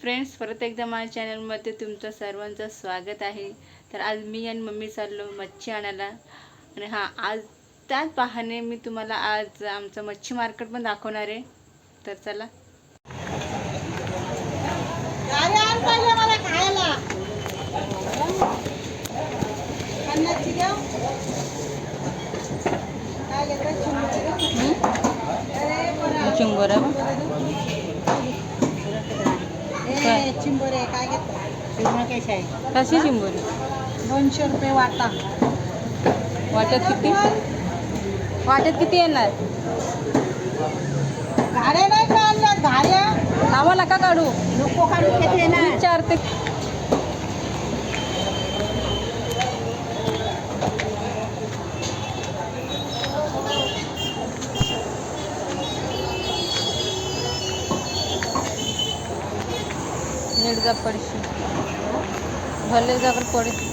Friends परत एकदा माझ्या चॅनलमध्ये तुमचं सर्वांचं स्वागत आहे. तर आज मी आणि मम्मी चाललो मच्छी आणायला. आणि हां आज त्याच बहाने मी तुम्हाला आज आमचं मच्छी मार्केट पण दाखवणार आहे. तर चला. चिंबोरी? कशी आहे? कशी चिंबोरी दोनशे रुपये वाटा. वाटत किती? वाटत किती येणार? घाऱ्या नाही का आणल्या घाऱ्या नावा नका काढू. नको काढून घेतले ना विचारते. ଝିଡ଼କା ପଡ଼ିଛି ଭଲ ଜାଗାରେ ପଡ଼ିଛି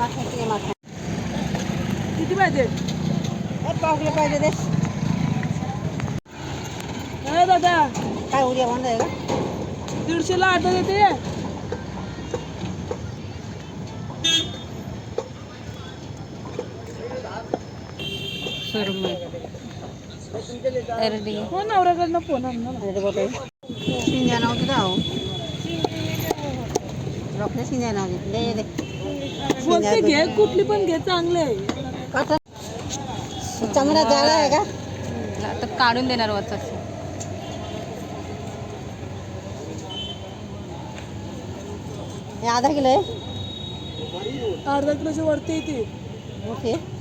মাথায় থেকে মাথা। দিদি বাইদে পাগলে বাইদে দেশ। দাদা। কাউরিয়া বন্ধ হয়ে গেল। का दीडशेला आठ देते एरडी. हो नवऱ्याकडनं फोन बोलते घे कुठली पण घे चांगले चांगला झाला आहे का? आता काढून देणार वरचा. हे आधा किलो आहे अर्धा किलोच्या वरती येते मोठी आहे